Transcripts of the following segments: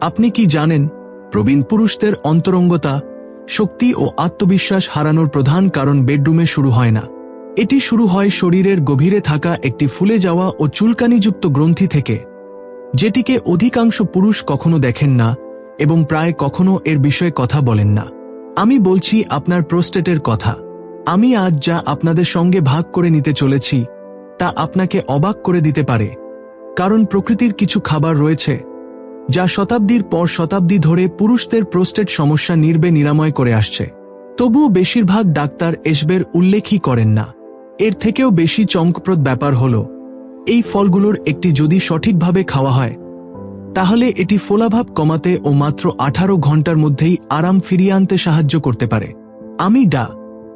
আপনি কি জানেন, প্রবীণ পুরুষদের অন্তরঙ্গতা, শক্তি ও আত্মবিশ্বাস হারানোর প্রধান কারণ বেডরুমে শুরু হয় না। এটি শুরু হয় শরীরের গভীরে থাকা একটি ফুলে যাওয়া ও চুলকানিযুক্ত গ্রন্থি থেকে, যেটিকে অধিকাংশ পুরুষ কখনো দেখেন না এবং প্রায় কখনো এর বিষয়ে কথা বলেন না। আমি বলছি আপনার প্রোস্টেটের কথা। আমি আজ যা আপনাদের সঙ্গে ভাগ করে নিতে চলেছি, তা আপনাকে অবাক করে দিতে পারে, কারণ প্রকৃতির কিছু খাবার রয়েছে। যা শতাব্দীর পর শতাব্দী ধরে পুরুষদের প্রোস্টেট সমস্যা নির্বে নিরাময় করে আসছে। তবুও বেশিরভাগ ডাক্তার এসবের উল্লেখই করেন না। এর থেকেও বেশি চমকপ্রদ ব্যাপার হল, এই ফলগুলোর একটি যদি সঠিকভাবে খাওয়া হয়, তাহলে এটি ফোলাভাব কমাতে ও মাত্র আঠারো ঘণ্টার মধ্যেই আরাম ফিরিয়ে আনতে সাহায্য করতে পারে। আমি ডা,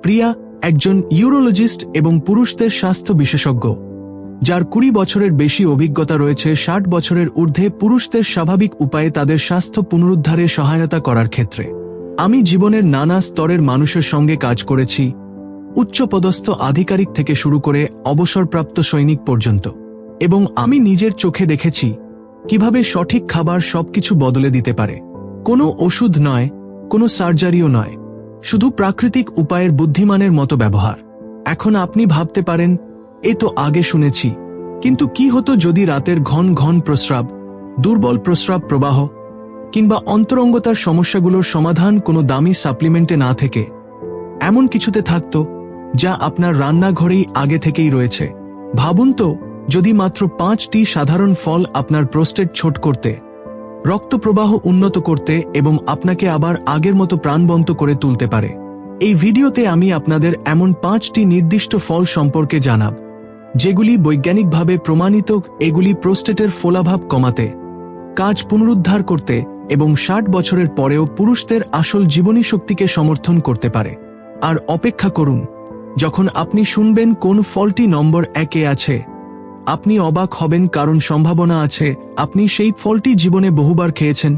প্রিয়া, একজন ইউরোলজিস্ট এবং পুরুষদের স্বাস্থ্য বিশেষজ্ঞ। যার কুড়ি বছরের বেশি অভিজ্ঞতা রয়েছে, ষাট বছরের ঊর্ধ্বে পুরুষদের স্বাভাবিক উপায়ে তাদের স্বাস্থ্য পুনরুদ্ধারে সহায়তা করার ক্ষেত্রে। আমি জীবনের নানা স্তরের মানুষের সঙ্গে কাজ করেছি, উচ্চপদস্থ আধিকারিক থেকে শুরু করে অবসরপ্রাপ্ত সৈনিক পর্যন্ত। এবং আমি নিজের চোখে দেখেছি, কীভাবে সঠিক খাবার সবকিছু বদলে দিতে পারে। কোনো ওষুধ নয়, কোনো সার্জারিও নয়, শুধু প্রাকৃতিক উপায়ের বুদ্ধিমানের মতো ব্যবহার। এখন আপনি ভাবতে পারেন এ তো আগে শুনেছি। কিন্তু কি হতো যদি রাতের ঘন ঘন প্রস্রাব, দুর্বল প্রস্রাব প্রবাহ, কিংবা অন্তরঙ্গতার সমস্যাগুলোর সমাধান কোনো দামি সাপ্লিমেন্টে না থেকে? এমন কিছুতে থাকত, যা আপনার রান্নাঘরেই আগে থেকেই রয়েছে। ভাবুন তো, যদি মাত্র পাঁচটি সাধারণ ফল আপনার প্রোস্টেট ছোট করতে রক্তপ্রবাহ উন্নত করতে এবং আপনাকে আবার আগের মতো প্রাণবন্ত করে তুলতে পারে। এই ভিডিওতে আমি আপনাদের এমন পাঁচটি নির্দিষ্ট ফল সম্পর্কে জানাব। যেগুলি বৈজ্ঞানিকভাবে প্রমাণিত, এগুলি প্রোস্টেটের ফোলাভাব কমাতে, কাজ পুনরুদ্ধার করতে এবং ষাট বছরের পরেও পুরুষদের আসল জীবনী শক্তিকে সমর্থন করতে পারে। আর অপেক্ষা করুন, যখন আপনি শুনবেন কোন ফলটি নম্বর একে আছে, আপনি অবাক হবেন কারণ সম্ভাবনা আছে, আপনি সেই ফলটি জীবনে বহুবার খেয়েছেন।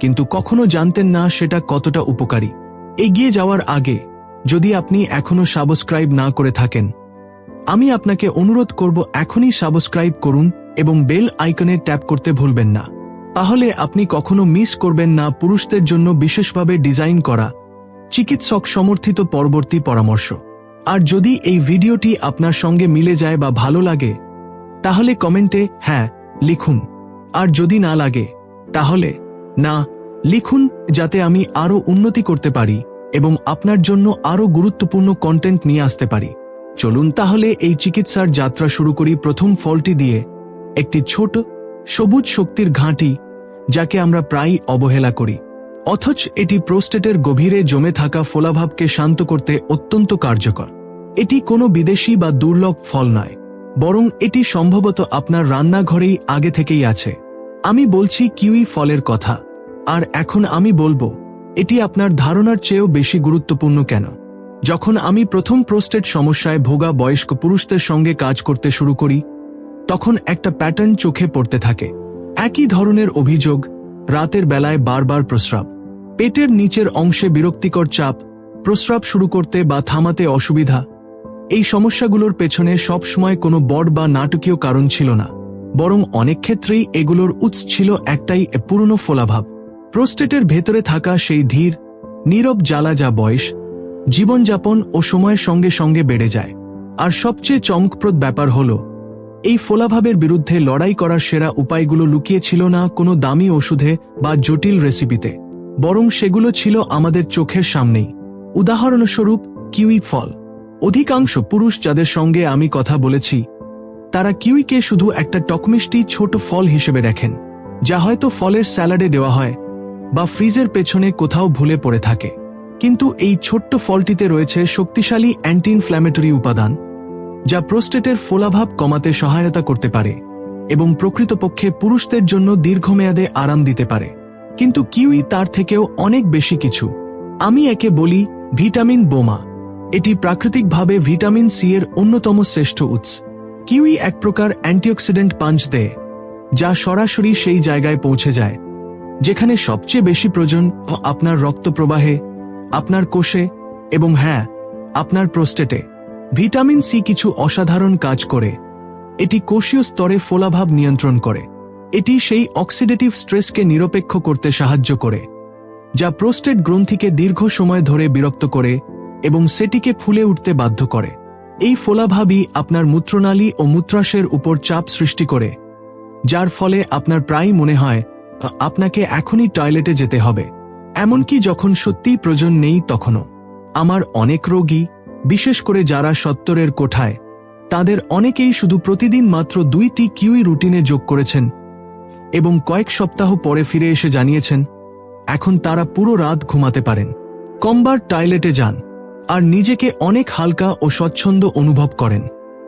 কিন্তু কখনো জানতেন না সেটা কতটা উপকারী। এগিয়ে যাওয়ার আগে, যদি আপনি এখনও সাবস্ক্রাইব না করে থাকেন আমি আপনাকে অনুরোধ করব এখনই সাবস্ক্রাইব করুন এবং বেল আইকনে ট্যাপ করতে ভুলবেন না। তাহলে আপনি কখনো মিস করবেন না পুরুষদের জন্য বিশেষভাবে ডিজাইন করা, চিকিৎসক সমর্থিত পরবর্তী পরামর্শ। আর যদি এই ভিডিওটি আপনার সঙ্গে মিলে যায় বা ভালো লাগে, তাহলে কমেন্টে হ্যাঁ লিখুন। আর যদি না লাগে, তাহলে না, লিখুন যাতে আমি আরও উন্নতি করতে পারি এবং আপনার জন্য আরও গুরুত্বপূর্ণ কন্টেন্ট নিয়ে আসতে পারি। চলুন তাহলে এই চিকিৎসার যাত্রা শুরু করি প্রথম ফলটি দিয়ে। একটি ছোট, সবুজ শক্তির ঘাঁটি, যাকে আমরা প্রায়ই অবহেলা করি। অথচ এটি প্রোস্টেটের গভীরে জমে থাকা ফোলাভাবকে শান্ত করতে অত্যন্ত কার্যকর। এটি কোনো বিদেশি বা দুর্লভ ফল নয়, বরং এটি সম্ভবত আপনার রান্নাঘরেই আগে থেকেই আছে। আমি বলছি কিউই ফলের কথা, আর এখন আমি বলব, এটি আপনার ধারণার চেয়েও বেশি গুরুত্বপূর্ণ কেন? যখন আমি প্রথম প্রোস্টেট সমস্যায় ভোগা বয়স্ক পুরুষদের সঙ্গে কাজ করতে শুরু করি, তখন একটা প্যাটার্ন চোখে পড়তে থাকে। একই ধরনের অভিযোগ রাতের বেলায় বারবার প্রস্রাব। পেটের নিচের অংশে বিরক্তিকর চাপ, প্রস্রাব শুরু করতে বা থামাতে অসুবিধা। এই সমস্যাগুলোর পেছনে সবসময় কোনো বড় বা নাটকীয় কারণ ছিল না। বরং অনেক ক্ষেত্রেই এগুলোর উৎস ছিল একটাই পুরনো ফোলাভাব। প্রোস্টেটের ভেতরে থাকা সেই ধীর, নীরব জ্বালা যা বয়স জীবনযাপন ও সময়ের সঙ্গে সঙ্গে বেড়ে যায়। আর সবচেয়ে চমকপ্রদ ব্যাপার হল, এই ফোলাভাবের বিরুদ্ধে লড়াই করার সেরা উপায়গুলো লুকিয়ে ছিল না কোনো দামি ওষুধে বা জটিল রেসিপিতে। বরং সেগুলো ছিল আমাদের চোখের সামনেই। উদাহরণস্বরূপ কিউই ফল। অধিকাংশ পুরুষ যাদের সঙ্গে আমি কথা বলেছি, তারা কিউইকে শুধু একটা টকমিষ্টি ছোট ফল হিসেবে দেখেন, যা হয়তো ফলের স্যালাডে দেওয়া হয় বা ফ্রিজের পেছনে কোথাও ভুলে পড়ে থাকে। কিন্তু এই ছোট্ট ফলটিতে রয়েছে শক্তিশালী অ্যান্টি ইনফ্ল্যামেটরি উপাদান, যা প্রোস্টেটের ফোলাভাব কমাতে সহায়তা করতে পারে এবং প্রকৃতপক্ষে পুরুষদের জন্য দীর্ঘমেয়াদে আরাম দিতে পারে। কিন্তু কিউই তার থেকেও অনেক বেশি কিছু। আমি একে বলি ভিটামিন বোমা। এটি প্রাকৃতিকভাবে ভিটামিন সি এর অন্যতম শ্রেষ্ঠ উৎস। কিউই এক প্রকার অ্যান্টিঅক্সিডেন্ট পাঞ্চ দেয়, যা সরাসরি সেই জায়গায় পৌঁছে যায়, যেখানে সবচেয়ে বেশি প্রয়োজন ও আপনার রক্ত প্রবাহে আপনার কোষে এবং হ্যাঁ আপনার প্রোস্টেটে। ভিটামিন সি কিছু অসাধারণ কাজ করে। এটি কোষীয় স্তরে ফোলাভাব নিয়ন্ত্রণ করে। এটি সেই অক্সিডেটিভ স্ট্রেসকে নিরপেক্ষ করতে সাহায্য করে, যা প্রোস্টেট গ্রন্থিকে দীর্ঘ সময় ধরে বিরক্ত করে এবং সেটিকে ফুলে উঠতে বাধ্য করে। এই ফোলাভাবই আপনার মূত্রনালী ও মূত্রাশয়ের উপর চাপ সৃষ্টি করে, যার ফলে আপনার প্রায় মনে হয় আপনাকে এখনই টয়লেটে যেতে হবে। এমনকি যখন সত্যিই প্রয়োজন নেই তখনও। আমার অনেক রোগী, বিশেষ করে যারা সত্তরের কোঠায়, তাদের অনেকেই শুধু প্রতিদিন মাত্র দুইটি কিউই রুটিনে যোগ করেছেন এবং কয়েক সপ্তাহ পরে ফিরে এসে জানিয়েছেন, এখন তারা পুরো রাত ঘুমাতে পারেন। কমবার টয়লেটে যান আর নিজেকে অনেক হালকা ও স্বচ্ছন্দ অনুভব করেন।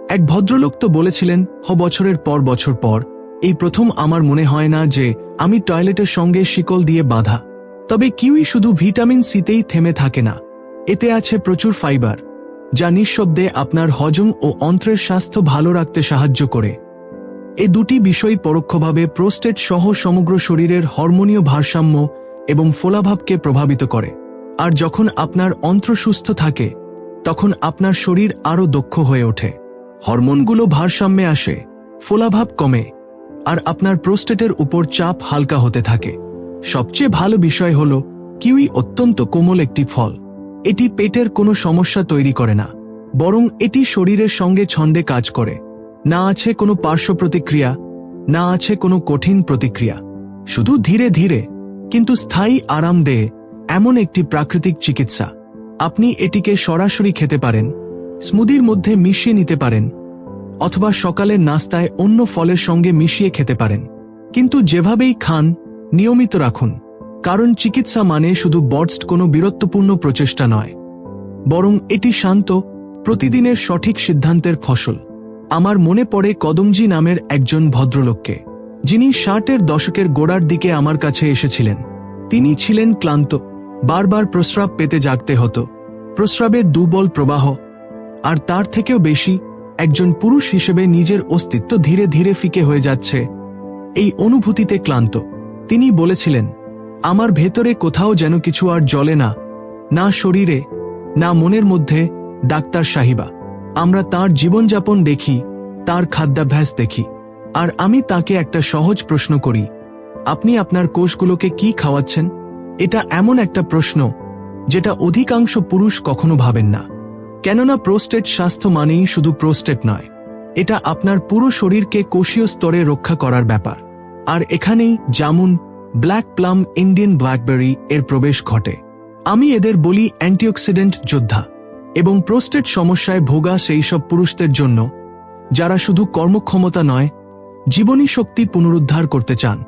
এক ভদ্রলোক তো বলেছিলেন, হ, বছরের পর বছর পর। এই প্রথম আমার মনে হয় না যে আমি টয়লেটের সঙ্গে শিকল দিয়ে বাঁধা। তবে কিউই শুধু ভিটামিন সিতেই থেমে থাকে না। এতে আছে প্রচুর ফাইবার, যা নিঃশব্দে আপনার হজম ও অন্ত্রের স্বাস্থ্য ভালো রাখতে সাহায্য করে। এ দুটি বিষয় পরোক্ষভাবে প্রোস্টেট সহ সমগ্র শরীরের হরমোনীয় ভারসাম্য এবং ফোলাভাবকে প্রভাবিত করে। আর যখন আপনার অন্ত্র সুস্থ থাকে, তখন আপনার শরীর আরও দক্ষ হয়ে ওঠে। হরমোনগুলো ভারসাম্যে আসে, ফোলাভাব কমে, আর আপনার প্রোস্টেটের উপর চাপ হালকা হতে থাকে। সবচেয়ে ভালো বিষয় হল, কিউই অত্যন্ত কোমল একটি ফল। এটি পেটের কোনো সমস্যা তৈরি করে না, বরং এটি শরীরের সঙ্গে ছন্দে কাজ করে। না আছে কোনো পার্শ্ব প্রতিক্রিয়া, না আছে কোনো কঠিন প্রতিক্রিয়া। শুধু ধীরে ধীরে, কিন্তু স্থায়ী আরাম দেয় এমন একটি প্রাকৃতিক চিকিৎসা। আপনি এটিকে সরাসরি খেতে পারেন, স্মুদির মধ্যে মিশিয়ে নিতে পারেন, অথবা সকালের নাস্তায় অন্য ফলের সঙ্গে মিশিয়ে খেতে পারেন। কিন্তু যেভাবেই খান নিয়মিত রাখুন, কারণ চিকিৎসা মানে শুধু বডস্ট কোনো বীরত্বপূর্ণ প্রচেষ্টা নয়, বরং এটি শান্ত, প্রতিদিনের সঠিক সিদ্ধান্তের ফসল। আমার মনে পড়ে কদমজি নামের একজন ভদ্রলোককে, যিনি ষাটের দশকের গোড়ার দিকে আমার কাছে এসেছিলেন। তিনি ছিলেন ক্লান্ত, বারবার প্রস্রাব পেতে জাগতে হতো, প্রস্রাবের দুর্বল প্রবাহ, আর তার থেকেও বেশি একজন পুরুষ হিসেবে নিজের অস্তিত্ব ধীরে ধীরে ফিকে হয়ে যাচ্ছে, এই অনুভূতিতে ক্লান্ত। তিনি বলেছিলেন, আমার ভেতরে কোথাও যেন কিছু আর জ্বলে না না শরীরে, না মনের মধ্যে, ডাক্তার সাহিবা। আমরা তার জীবনযাপন দেখি, তার খাদ্যাভ্যাস দেখি। আর আমি তাকে একটা সহজ প্রশ্ন করি, আপনি আপনার কোষগুলোকে কি খাওয়াচ্ছেন? এটা এমন একটা প্রশ্ন, যেটা অধিকাংশ পুরুষ কখনো ভাবেন না। কেননা প্রোস্টেট স্বাস্থ্য মানেই শুধু প্রোস্টেট নয়, এটা আপনার পুরো শরীরকে কোষীয় স্তরে রক্ষা করার ব্যাপার। আর এখানেই jamun black plum Indian blackberry এর প্রবেশ ঘটে। আমি এদের বলি অ্যান্টিঅক্সিডেন্ট যোদ্ধা এবং প্রোস্টেট সমস্যায় ভোগা সেই সব পুরুষদের জন্য, যারা শুধু কর্মক্ষমতা নয়, জীবনী শক্তি পুনরুদ্ধার করতে চান।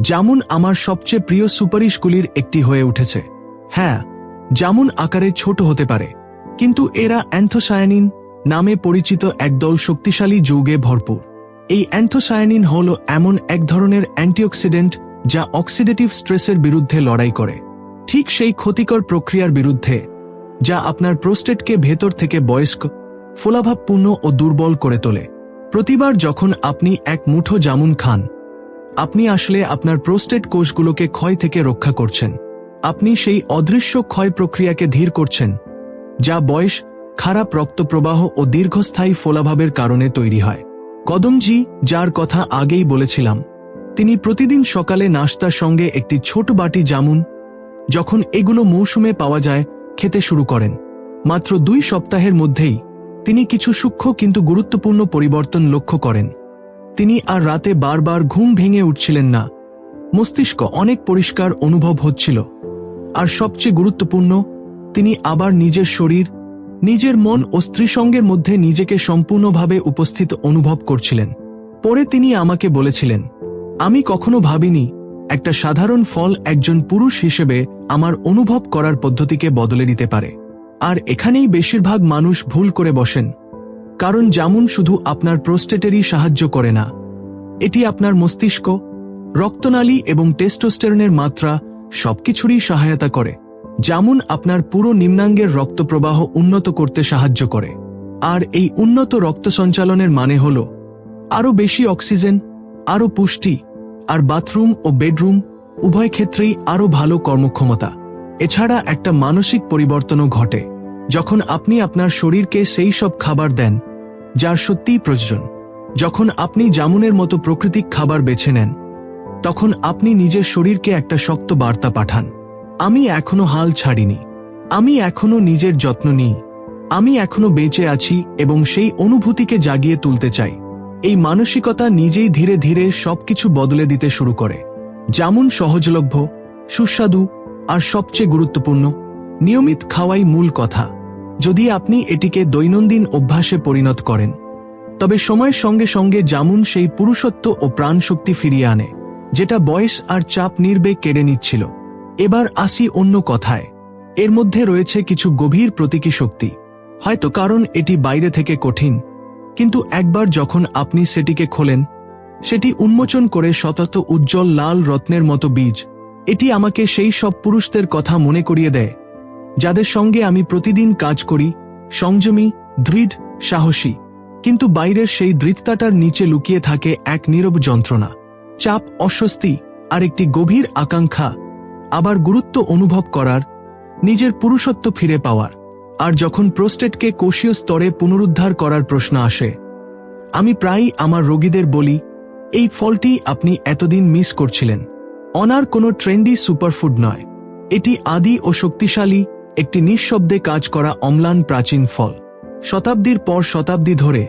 জামুন আমার সবচেয়ে প্রিয় সুপারিশগুলির একটি হয়ে উঠেছে। হ্যাঁ জামুন আকারে ছোট হতে পারে, কিন্তু এরা অ্যান্থোসায়ানিন নামে পরিচিত একদল শক্তিশালী যৌগে ভরপুর। এই অ্যান্থোসায়ানিন হল এমন এক ধরনের অ্যান্টিঅক্সিডেন্ট যা অক্সিডেটিভ স্ট্রেসের বিরুদ্ধে লড়াই করে। ঠিক সেই ক্ষতিকর প্রক্রিয়ার বিরুদ্ধে, যা আপনার প্রোস্টেটকে ভেতর থেকে বয়স্ক, ফোলাভাবপূর্ণ ও দুর্বল করে তোলে। প্রতিবার যখন আপনি এক মুঠো জামুন খান, আপনি আসলে আপনার প্রোস্টেট কোষগুলোকে ক্ষয় থেকে রক্ষা করছেন। আপনি সেই অদৃশ্য ক্ষয় প্রক্রিয়াকে ধীর করছেন, যা বয়স, খারাপ রক্তপ্রবাহ ও দীর্ঘস্থায়ী ফোলাভাবের কারণে তৈরি হয়। কদমজি, যার কথা আগেই বলেছিলাম, তিনি প্রতিদিন সকালে নাস্তার সঙ্গে একটি ছোট বাটি জামুন, যখন এগুলো মৌসুমে পাওয়া যায়, খেতে শুরু করেন। মাত্র দুই সপ্তাহের মধ্যেই তিনি কিছু সূক্ষ্ম কিন্তু গুরুত্বপূর্ণ পরিবর্তন লক্ষ্য করেন। তিনি আর রাতে বারবার ঘুম ভেঙে উঠছিলেন না। মস্তিষ্ক অনেক পরিষ্কার অনুভব হচ্ছিল। আর সবচেয়ে গুরুত্বপূর্ণ, তিনি আবার নিজের শরীর নিজের মন ও স্ত্রীসঙ্গের মধ্যে নিজেকে সম্পূর্ণভাবে উপস্থিত অনুভব করছিলেন। পরে তিনি আমাকে বলেছিলেন, আমি কখনো ভাবিনি, একটা সাধারণ ফল একজন পুরুষ হিসেবে আমার অনুভব করার পদ্ধতিকে বদলে দিতে পারে। আর এখানেই বেশিরভাগ মানুষ ভুল করে বসেন। কারণ জামুন শুধু আপনার প্রোস্টেটেরই সাহায্য করে না। এটি আপনার মস্তিষ্ক, রক্তনালী এবং টেস্টোস্টেরনের মাত্রা সবকিছুরই সহায়তা করে। জামুন আপনার পুরো নিম্নাঙ্গের রক্তপ্রবাহ উন্নত করতে সাহায্য করে। আর এই উন্নত রক্ত সঞ্চালনের মানে হল আরও বেশি অক্সিজেন, আরও পুষ্টি, আর বাথরুম ও বেডরুম উভয় ক্ষেত্রেই আরও ভালো কর্মক্ষমতা। এছাড়া একটা মানসিক পরিবর্তনও ঘটে, যখন আপনি আপনার শরীরকে সেই সব খাবার দেন যার সত্যিই প্রয়োজন। যখন আপনি জামুনের মতো প্রাকৃতিক খাবার বেছে নেন, তখন আপনি নিজের শরীরকে একটা শক্ত বার্তা পাঠান। আমি এখনও হাল ছাড়িনি। আমি এখনও নিজের যত্ন নিই। আমি এখনও বেঁচে আছি এবং সেই অনুভূতিকে জাগিয়ে তুলতে চাই। এই মানসিকতা নিজেই ধীরে ধীরে সবকিছু বদলে দিতে শুরু করে। যেমন সহজলভ্য, সুস্বাদু আর সবচেয়ে গুরুত্বপূর্ণ, নিয়মিত খাওয়াই মূল কথা। যদি আপনি এটিকে দৈনন্দিন অভ্যাসে পরিণত করেন, তবে সময়ের সঙ্গে সঙ্গে যেমন সেই পুরুষত্ব ও প্রাণশক্তি ফিরিয়ে আনে, যেটা বয়স আর চাপ নির্বে কেড়ে নিচ্ছিল। এবার আসি অন্য কথায়। এর মধ্যে রয়েছে কিছু গভীর প্রতীকী শক্তি। হয়তো কারণ এটি বাইরে থেকে কঠিন। কিন্তু একবার যখন আপনি সেটিকে খোলেন, সেটি উন্মোচন করে শতত উজ্জ্বল লাল রত্নের মতো বীজ। এটি আমাকে সেই সব পুরুষদের কথা মনে করিয়ে দেয়, যাদের সঙ্গে আমি প্রতিদিন কাজ করি, সংযমী, দৃঢ়, সাহসী। কিন্তু বাইরের সেই দৃঢ়তাটার নিচে লুকিয়ে থাকে এক নীরব যন্ত্রণা। চাপ অস্বস্তি আর একটি গভীর আকাঙ্ক্ষা। আবার গুরুত্ব অনুভব করার, নিজের পুরুষত্ব ফিরে পাওয়ার। আর যখন প্রোস্টেটকে কোষীয় স্তরে পুনরুদ্ধার করার প্রশ্ন আসে, আমি প্রায়ই আমার রোগীদের বলি, এই ফলটি আপনি এতদিন মিস করছিলেন। অনার কোনো ট্রেন্ডি সুপারফুড নয়। এটি আদি ও শক্তিশালী, একটি নিঃশব্দে কাজ করা অম্লান প্রাচীন ফল। শতাব্দীর পর শতাব্দী ধরে,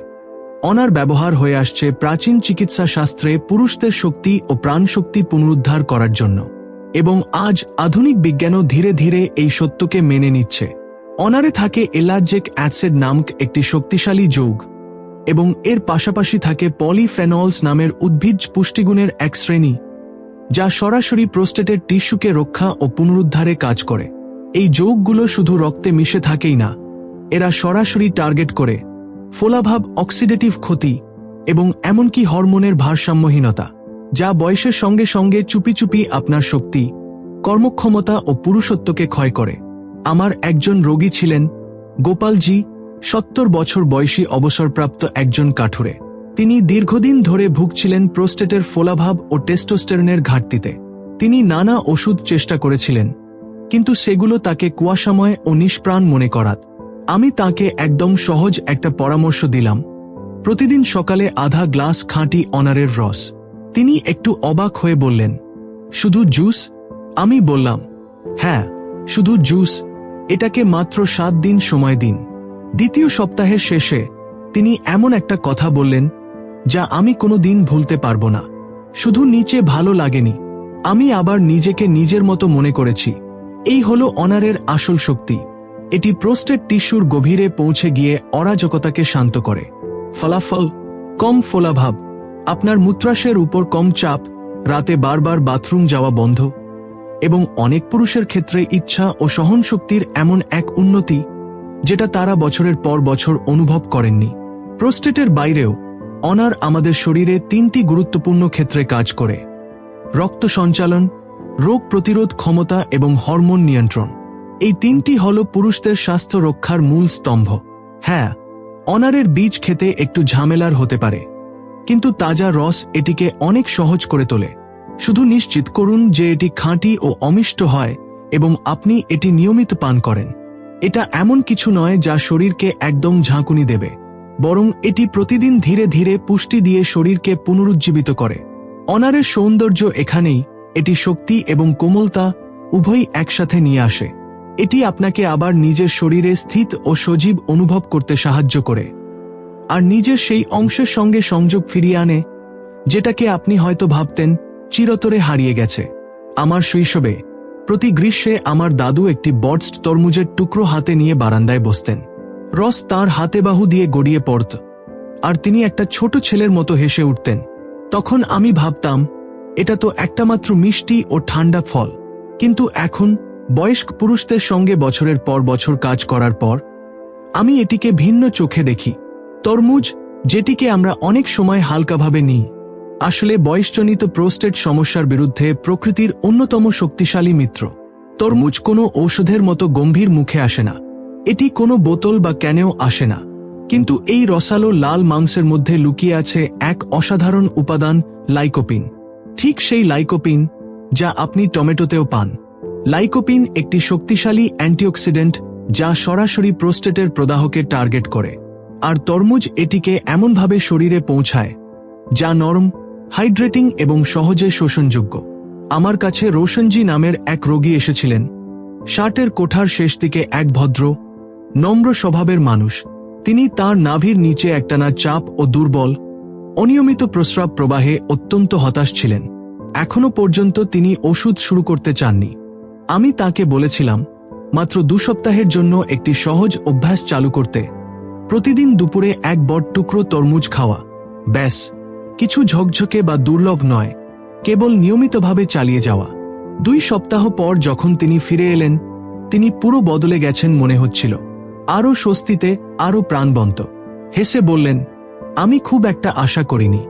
অনার ব্যবহার হয়ে আসছে প্রাচীন চিকিৎসা শাস্ত্রে পুরুষদের শক্তি ও প্রাণশক্তি পুনরুদ্ধার করার জন্য। এবং আজ আধুনিক বিজ্ঞানও ধীরে ধীরে এই সত্যকে মেনে নিচ্ছে। অনারে থাকে এলার্জেক অ্যাসিড নামক একটি শক্তিশালী যৌগ, এবং এর পাশাপাশি থাকে পলিফেনলস নামের উদ্ভিজ পুষ্টিগুণের এক শ্রেণি, যা সরাসরি প্রোস্টেটের টিস্যুকে রক্ষা ও পুনরুদ্ধারে কাজ করে। এই যৌগগুলো শুধু রক্তে মিশে থাকেই না, এরা সরাসরি টার্গেট করে। ফোলাভাব অক্সিডেটিভ ক্ষতি এবং এমনকি হরমোনের ভারসাম্যহীনতা। যা বয়সের সঙ্গে সঙ্গে চুপি চুপি আপনার শক্তি, কর্মক্ষমতা ও পুরুষত্বকে ক্ষয় করে। আমার একজন রোগী ছিলেন, গোপালজি, সত্তর বছর বয়সী অবসরপ্রাপ্ত একজন কাঠুরে। তিনি দীর্ঘদিন ধরে ভুগছিলেন প্রোস্টেটের ফোলাভাব ও টেস্টোস্টেরনের ঘাটতিতে। তিনি নানা ওষুধ চেষ্টা করেছিলেন, কিন্তু সেগুলো তাকে কুয়াশাময় ও নিষ্প্রাণ মনে করাত। আমি তাকে একদম সহজ একটা পরামর্শ দিলাম। প্রতিদিন সকালে আধা গ্লাস খাঁটি অনারের রস। তিনি একটু অবাক হয়ে বললেন, শুধু জুস? আমি বললাম হ্যাঁ শুধু জুস। এটাকে মাত্র সাত দিন সময় দিন। দ্বিতীয় সপ্তাহের শেষে তিনি এমন একটা কথা বললেন, যা আমি কোনো দিন ভুলতে পারব না। শুধু নিচে ভালো লাগেনি। আমি আবার নিজেকে নিজের মতো মনে করেছি। এই হলো অনারের আসল শক্তি। এটি প্রোস্টেট টিস্যুর গভীরে পৌঁছে গিয়ে অরাজকতাকে শান্ত করে। ফলাফল, কম ফোলাভাব। আপনার মূত্রাশয়ের উপর কম চাপ, রাতে বারবার বাথরুম যাওয়া বন্ধ এবং অনেক পুরুষের ক্ষেত্রে ইচ্ছা ও সহনশক্তির এমন এক উন্নতি যেটা তারা বছরের পর বছর অনুভব করেননি। প্রোস্টেটের বাইরেও অনার আমাদের শরীরে তিনটি গুরুত্বপূর্ণ ক্ষেত্রে কাজ করে। রক্ত সঞ্চালন, রোগ প্রতিরোধ ক্ষমতা এবং হরমোন নিয়ন্ত্রণ। এই তিনটি হল পুরুষদের স্বাস্থ্য রক্ষার মূল স্তম্ভ। হ্যাঁ অনারের বীজ খেতে একটু ঝামেলার হতে পারে। কিন্তু তাজা রস এটিকে অনেক সহজ করে তোলে। শুধু নিশ্চিত করুন যে এটি খাঁটি ও অমিষ্ট হয় এবং আপনি এটি নিয়মিত পান করেন। এটা এমন কিছু নয় যা শরীরকে একদম ঝাঁকুনি দেবে, বরং এটি প্রতিদিন ধীরে ধীরে পুষ্টি দিয়ে শরীরকে পুনরুজ্জীবিত করে। অনারের সৌন্দর্য এখানেই, এটি শক্তি এবং কোমলতা উভয়ই একসাথে নিয়ে আসে। এটি আপনাকে আবার নিজের শরীরে স্থিত ও সজীব অনুভব করতে সাহায্য করে। আর নিজের সেই অংশের সঙ্গে সংযোগ ফিরিয়ে আনে, যেটাকে আপনি হয়তো ভাবতেন চিরতরে হারিয়ে গেছে। আমার শৈশবে, প্রতি গ্রীষ্মে আমার দাদু একটি বটস্ট তরমুজের টুকরো হাতে নিয়ে বারান্দায় বসতেন। রস তার হাতে বাহু দিয়ে গড়িয়ে পড়ত, আর তিনি একটা ছোট ছেলের মতো হেসে উঠতেন। তখন আমি ভাবতাম, এটা তো একটা মাত্র মিষ্টি ও ঠান্ডা ফল। কিন্তু এখন, বয়স্ক পুরুষদের সঙ্গে বছরের পর বছর কাজ করার পর, আমি এটিকে ভিন্ন চোখে দেখি। তরমুজ, যেটিকে আমরা অনেক সময় হালকাভাবে নিই। আসলে বয়সজনিত প্রোস্টেট সমস্যার বিরুদ্ধে প্রকৃতির অন্যতম শক্তিশালী মিত্র। তরমুজ কোনো ঔষধের মতো গম্ভীর মুখে আসে না। এটি কোনো বোতল বা ক্যানেও আসে না। কিন্তু এই রসালো লাল মাংসের মধ্যে লুকিয়ে আছে এক অসাধারণ উপাদান, লাইকোপিন। ঠিক সেই লাইকোপিন, যা আপনি টমেটোতেও পান। লাইকোপিন একটি শক্তিশালী অ্যান্টিঅক্সিডেন্ট, যা সরাসরি প্রোস্টেটের প্রদাহকে টার্গেট করে। আর তরমুজ এটিকে এমনভাবে শরীরে পৌঁছায়, যা নরম হাইড্রেটিং এবং সহজে শোষণযোগ্য। আমার কাছে রোশনজি নামের এক রোগী এসেছিলেন। শার্টের কোঠার শেষ দিকে এক ভদ্র, নম্র স্বভাবের মানুষ। তিনি তার নাভির নিচে একটানা চাপ ও দুর্বল, অনিয়মিত প্রস্রাব প্রবাহে অত্যন্ত হতাশ ছিলেন। এখনও পর্যন্ত তিনি ওষুধ শুরু করতে চাননি। আমি তাকে বলেছিলাম, মাত্র দু সপ্তাহের জন্য একটি সহজ অভ্যাস চালু করতে। প্রতিদিন দুপুরে এক বট টুকরো তরমুজ খাওয়া। ব্যাস, কিছু ঝকঝকে বা দুর্লভ নয়, কেবল নিয়মিতভাবে চালিয়ে যাওয়া। দুই সপ্তাহ পর যখন তিনি ফিরে এলেন, তিনি পুরো বদলে গেছেন মনে হচ্ছিল। আরও স্বস্তিতে, আরও প্রাণবন্ত। হেসে বললেন, আমি খুব একটা আশা করিনি,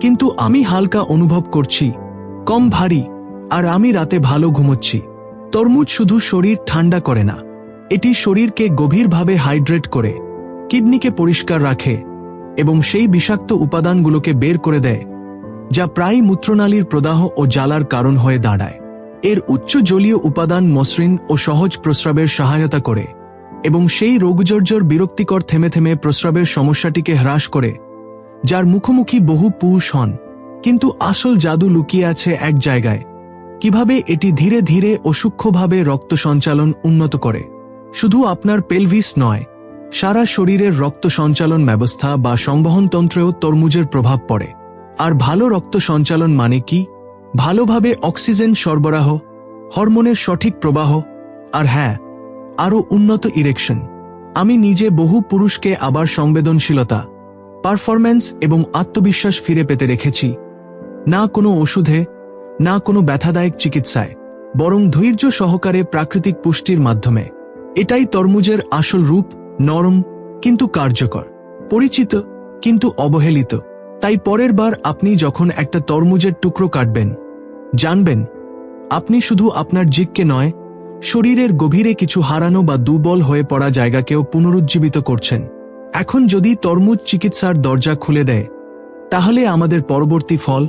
কিন্তু আমি হালকা অনুভব করছি, কম ভারী, আর আমি রাতে ভালো ঘুমোচ্ছি। তরমুজ শুধু শরীর ঠান্ডা করে না, এটি শরীরকে গভীরভাবে হাইড্রেট করে। কিডনিকে পরিষ্কার রাখে এবং সেই বিষাক্ত উপাদানগুলোকে বের করে দেয়, যা প্রায় মূত্রনালীর প্রদাহ ও জ্বালার কারণ হয়ে দাঁড়ায়। এর উচ্চ জলীয় উপাদান মসৃণ ও সহজ প্রস্রাবের সহায়তা করে এবং সেই রোগজর্জর বিরক্তিকর থেমে থেমে প্রস্রাবের সমস্যাটিকে হ্রাস করে, যার মুখোমুখি বহু পুরুষ হন। কিন্তু আসল জাদু লুকিয়ে আছে এক জায়গায়, কীভাবে এটি ধীরে ধীরে ও সূক্ষ্মভাবে রক্ত সঞ্চালন উন্নত করে। শুধু আপনার পেলভিস নয় সারা শরীরের রক্ত সঞ্চালন ব্যবস্থা বা সংবহনতন্ত্রেও তরমুজের প্রভাব পড়ে। আর ভালো রক্ত সঞ্চালন মানে কি? ভালোভাবে অক্সিজেন সরবরাহ, হরমোনের সঠিক প্রবাহ, আর হ্যাঁ আরও উন্নত ইরেকশন আমি নিজে বহু পুরুষকে আবার সংবেদনশীলতা পারফরম্যান্স এবং আত্মবিশ্বাস ফিরে পেতে রেখেছি। না কোনো ওষুধে, না কোনো ব্যথাদায়ক চিকিৎসায়, বরং ধৈর্য সহকারে প্রাকৃতিক পুষ্টির মাধ্যমে। এটাই তরমুজের আসল রূপ নরম কিন্তু কার্যকর, পরিচিত কিন্তু অবহেলিত। তাই পরের বার আপনি যখন একটা তরমুজের টুকরো কাটবেন, জানবেন আপনি শুধু আপনার জিককে নয়, শরীরের গভীরে কিছু হারানো বা দুর্বল হয়ে পড়া জায়গাকেও পুনরুজ্জীবিত করছেন। এখন যদি তরমুজ চিকিৎসার দরজা খুলে দেয়, তাহলে আমাদের পরবর্তী ফল,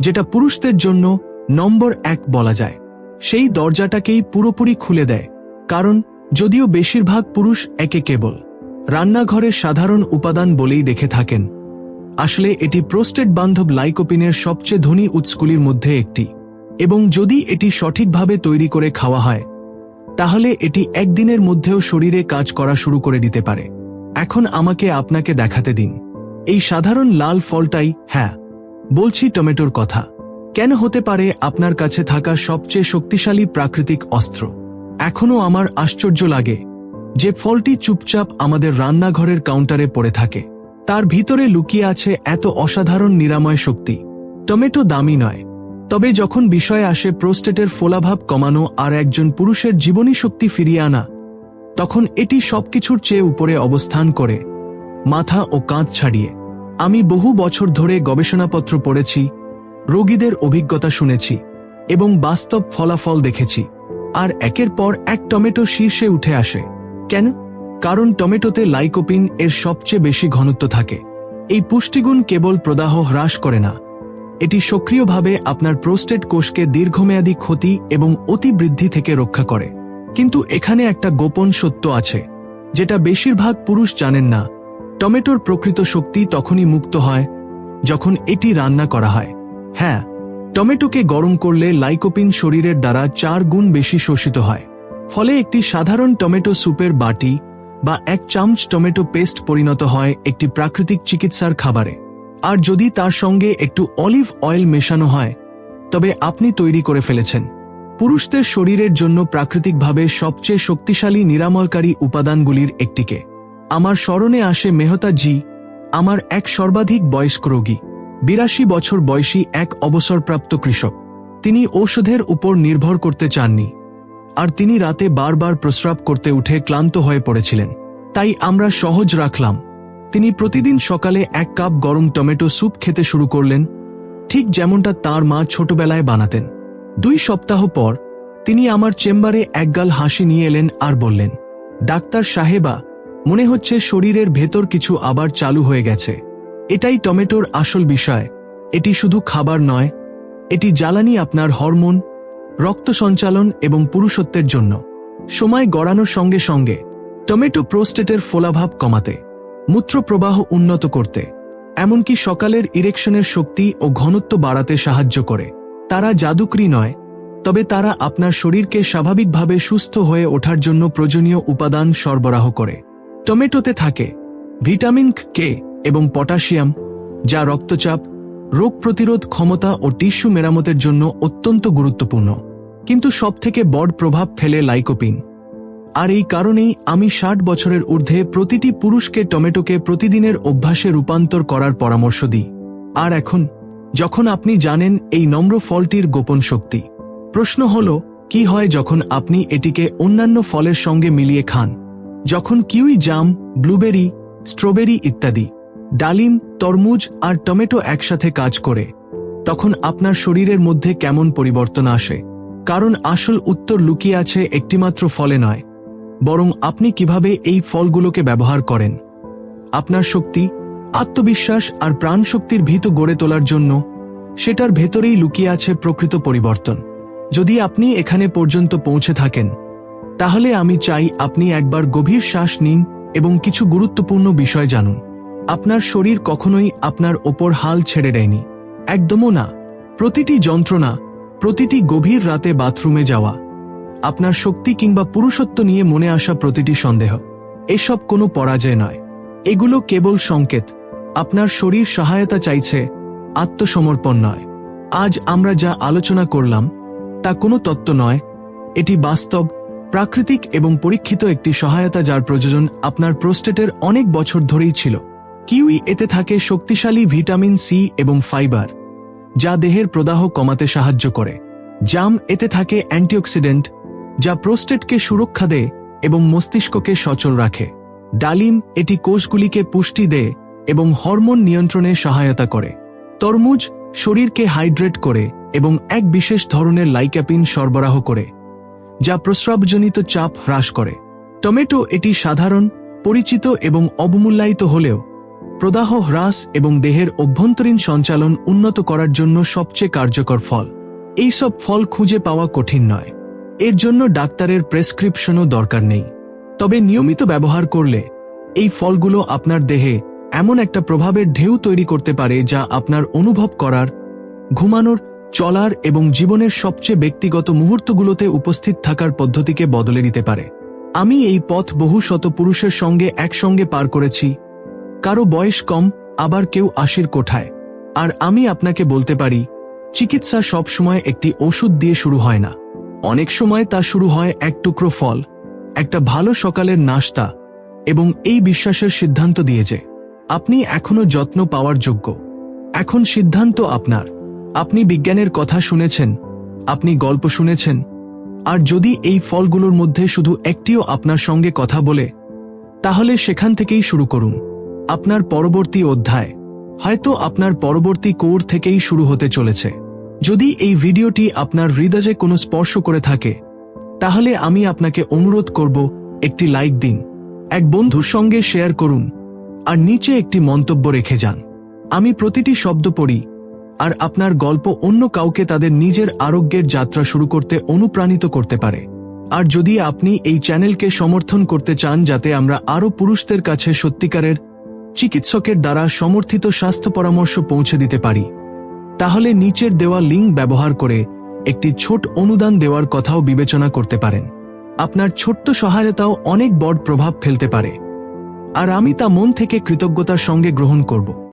যেটা পুরুষদের জন্য নম্বর এক বলা যায়, সেই দরজাটাকেই পুরোপুরি খুলে দেয়। কারণ যদিও বেশিরভাগ পুরুষ একে কেবল। রান্নাঘরের সাধারণ উপাদান বলেই দেখে থাকেন। আসলে এটি প্রোস্টেট বান্ধব লাইকোপিনের সবচেয়ে ধনী উৎসগুলির মধ্যে একটি। এবং যদি এটি সঠিকভাবে তৈরি করে খাওয়া হয়, তাহলে এটি একদিনের মধ্যেও শরীরে কাজ করা শুরু করে দিতে পারে। এখন আমাকে আপনাকে দেখাতে দিন। এই সাধারণ লাল ফলটাই হ্যাঁ বলছি টমেটোর কথা। কেন হতে পারে আপনার কাছে থাকা সবচেয়ে শক্তিশালী প্রাকৃতিক অস্ত্র? এখনও আমার আশ্চর্য লাগে যে ফলটি চুপচাপ আমাদের রান্নাঘরের কাউন্টারে পড়ে থাকে। তার ভিতরে লুকিয়ে আছে এত অসাধারণ নিরাময় শক্তি। টমেটো দামি নয়। তবে যখন বিষয়ে আসে প্রোস্টেটের ফোলাভাব কমানো আর একজন পুরুষের জীবনী শক্তি ফিরিয়ে আনা, তখন এটি সবকিছুর চেয়ে উপরে অবস্থান করে, মাথা ও কাঁধ ছাড়িয়ে। আমি বহু বছর ধরে গবেষণাপত্র পড়েছি, রোগীদের অভিজ্ঞতা শুনেছি এবং বাস্তব ফলাফল দেখেছি। আর একের পর এক টমেটো শীর্ষে উঠে আসে। কেন? কারণ টমেটোতে লাইকোপিন এর সবচেয়ে বেশি ঘনত্ব থাকে। এই পুষ্টিগুণ কেবল প্রদাহ হ্রাস করে না। এটি সক্রিয়ভাবে আপনার প্রোস্টেট কোষকে দীর্ঘমেয়াদী ক্ষতি এবং অতিবৃদ্ধি থেকে রক্ষা করে। কিন্তু এখানে একটা গোপন সত্য আছে, যেটা বেশিরভাগ পুরুষ জানেন না। টমেটোর প্রকৃত শক্তি তখনই মুক্ত হয়, যখন এটি রান্না করা হয়। হ্যাঁ টমেটোকে গরম করলে লাইকোপিন শরীরের দ্বারা চার গুণ বেশি শোষিত হয়। ফলে একটি সাধারণ টমেটো স্যুপের বাটি বা এক চামচ টমেটো পেস্ট পরিণত হয় একটি প্রাকৃতিক চিকিৎসার খাবারে। আর যদি তার সঙ্গে একটু অলিভ অয়েল মেশানো হয়, তবে আপনি তৈরি করে ফেলেছেন। পুরুষদের শরীরের জন্য প্রাকৃতিকভাবে সবচেয়ে শক্তিশালী নিরাময়কারী উপাদানগুলির একটিকে। আমার স্মরণে আসে মেহতা জি, আমার এক সর্বাধিক বয়স্ক রোগী। বিরাশি বছর বয়সী এক অবসরপ্রাপ্ত কৃষক। তিনি ঔষধের উপর নির্ভর করতে চাননি। আর তিনি রাতে বারবার প্রস্রাব করতে উঠে ক্লান্ত হয়ে পড়েছিলেন। তাই আমরা সহজ রাখলাম। তিনি প্রতিদিন সকালে এক কাপ গরম টমেটো স্যুপ খেতে শুরু করলেন, ঠিক যেমনটা তার মা ছোটবেলায় বানাতেন। দুই সপ্তাহ পর তিনি আমার চেম্বারে একগাল হাসি নিয়ে এলেন আর বললেন, ডাক্তার সাহেবা, মনে হচ্ছে শরীরের ভেতর কিছু আবার চালু হয়ে গেছে। এটাই টমেটোর আসল বিষয়। এটি শুধু খাবার নয়, এটি জ্বালানি আপনার হরমোন, রক্ত সঞ্চালন এবং পুরুষত্বের জন্য। সময় গড়ানোর সঙ্গে সঙ্গে টমেটো প্রোস্টেটের ফোলাভাব কমাতে, মূত্রপ্রবাহ উন্নত করতে, এমনকি সকালের ইরেকশনের শক্তি ও ঘনত্ব বাড়াতে সাহায্য করে। তারা জাদুকরি নয়, তবে তারা আপনার শরীরকে স্বাভাবিকভাবে সুস্থ হয়ে ওঠার জন্য প্রয়োজনীয় উপাদান সরবরাহ করে। টমেটোতে থাকে ভিটামিন কে এবং পটাশিয়াম, যা রক্তচাপ, রোগ প্রতিরোধ ক্ষমতা ও টিস্যু মেরামতের জন্য অত্যন্ত গুরুত্বপূর্ণ, কিন্তু সবথেকে বড় প্রভাব ফেলে লাইকোপিন। আর এই কারণেই আমি ষাট বছরের ঊর্ধ্বে প্রতিটি পুরুষকে টমেটোকে প্রতিদিনের অভ্যাসে রূপান্তর করার পরামর্শ দিই। আর এখন, যখন আপনি জানেন এই নম্র ফলটির গোপন শক্তি, প্রশ্ন হল, কি হয় যখন আপনি এটিকে অন্যান্য ফলের সঙ্গে মিলিয়ে খান? যখন কিউই জাম, ব্লুবেরি, স্ট্রবেরি ইত্যাদি। ডালিম, তরমুজ আর টমেটো একসাথে কাজ করে। তখন আপনার শরীরের মধ্যে কেমন পরিবর্তন আসে। কারণ আসল উত্তর লুকিয়ে আছে একটিমাত্র ফলে নয়। বরং আপনি কীভাবে এই ফলগুলোকে ব্যবহার করেন। আপনার শক্তি, আত্মবিশ্বাস আর প্রাণশক্তির ভীত গড়ে তোলার জন্য সেটার ভেতরেই লুকিয়ে আছে প্রকৃত পরিবর্তন। যদি আপনি এখানে পর্যন্ত পৌঁছে থাকেন, তাহলে আমি চাই আপনি একবার গভীর শ্বাস নিন এবং কিছু গুরুত্বপূর্ণ বিষয় জানুন। আপনার শরীর কখনোই আপনার ওপর হাল ছেড়ে দেয়নি। একদমও না। প্রতিটি যন্ত্রণা, প্রতিটি গভীর রাতে বাথরুমে যাওয়া, আপনার শক্তি কিংবা পুরুষত্ব নিয়ে মনে আসা প্রতিটি সন্দেহ। এসব কোনো পরাজয় নয়। এগুলো কেবল সংকেত। আপনার শরীর সহায়তা চাইছে, আত্মসমর্পণ নয়। আজ আমরা যা আলোচনা করলাম, তা কোনো তত্ত্ব নয়। এটি বাস্তব, প্রাকৃতিক এবং পরীক্ষিত একটি সহায়তা যার প্রযোজন আপনার প্রোস্টেটের অনেক বছর ধরেই ছিল। কিউই এতে থাকে শক্তিশালী ভিটামিন সি এবং ফাইবার, যা দেহের প্রদাহ কমাতে সাহায্য করে। জাম এতে থাকে অ্যান্টিঅক্সিডেন্ট, যা প্রোস্টেটকে সুরক্ষা দেয় এবং মস্তিষ্ককে সচল রাখে। ডালিম এটি কোষগুলিকে পুষ্টি দেয় এবং হরমোন নিয়ন্ত্রণে সহায়তা করে। তরমুজ শরীরকে হাইড্রেট করে এবং এক বিশেষ ধরনের লাইক্যাপিন সরবরাহ করে, যা প্রস্রাবজনিত চাপ হ্রাস করে। টমেটো এটি সাধারণ, পরিচিত এবং অবমূল্যায়িত হলেও প্রদাহ হ্রাস এবং দেহের অভ্যন্তরীণ সঞ্চালন উন্নত করার জন্য সবচেয়ে কার্যকর ফল। এইসব ফল খুঁজে পাওয়া কঠিন নয়। এর জন্য ডাক্তারের প্রেসক্রিপশনও দরকার নেই। তবে নিয়মিত ব্যবহার করলে এই ফলগুলো আপনার দেহে এমন একটা প্রভাবের ঢেউ তৈরি করতে পারে যা আপনার অনুভব করার, ঘুমানোর, চলার এবং জীবনের সবচেয়ে ব্যক্তিগত মুহূর্তগুলোতে উপস্থিত থাকার পদ্ধতিকে বদলে নিতে পারে। আমি এই পথ বহু শত পুরুষের সঙ্গে একসঙ্গে পার করেছি কারও বয়স কম, আবার কেউ আশির কোঠায়। আর আমি আপনাকে বলতে পারি, চিকিৎসা সব সময় একটি ওষুধ দিয়ে শুরু হয় না। অনেক সময় তা শুরু হয় এক টুকরো ফল, একটা ভালো সকালের নাস্তা এবং এই বিশ্বাসের সিদ্ধান্ত দিয়ে যে, আপনি এখনও যত্ন পাওয়ার যোগ্য। এখন সিদ্ধান্ত আপনার। আপনি বিজ্ঞানের কথা শুনেছেন, আপনি গল্প শুনেছেন, আর যদি এই ফলগুলোর মধ্যে শুধু একটিও আপনার সঙ্গে কথা বলে, তাহলে সেখান থেকেই শুরু করুন। আপনার পরবর্তী অধ্যায়। হয়তো আপনার পরবর্তী কোর থেকেই শুরু হতে চলেছে। যদি এই ভিডিওটি আপনার হৃদয়ে কোনো স্পর্শ করে থাকে, তাহলে আমি আপনাকে অনুরোধ করব একটি লাইক দিন, এক বন্ধুর সঙ্গে শেয়ার করুন, আর নিচে একটি মন্তব্য রেখে যান। আমি প্রতিটি শব্দ পড়ি, আর আপনার গল্প অন্য কাউকে তাদের নিজের আরোগ্যের যাত্রা শুরু করতে অনুপ্রাণিত করতে পারে। আর যদি আপনি এই চ্যানেলকে সমর্থন করতে চান যাতে আমরা আরও পুরুষদের কাছে সত্যিকারের চিকিৎসকের দ্বারা সমর্থিত স্বাস্থ্য পরামর্শ পৌঁছে দিতে পারি। তাহলে নিচের দেওয়া লিঙ্ক ব্যবহার করে একটি ছোট অনুদান দেওয়ার কথাও বিবেচনা করতে পারেন। আপনার ছোট্ট সহায়তাও অনেক বড় প্রভাব ফেলতে পারে। আর আমি তা মন থেকে কৃতজ্ঞতার সঙ্গে গ্রহণ করব।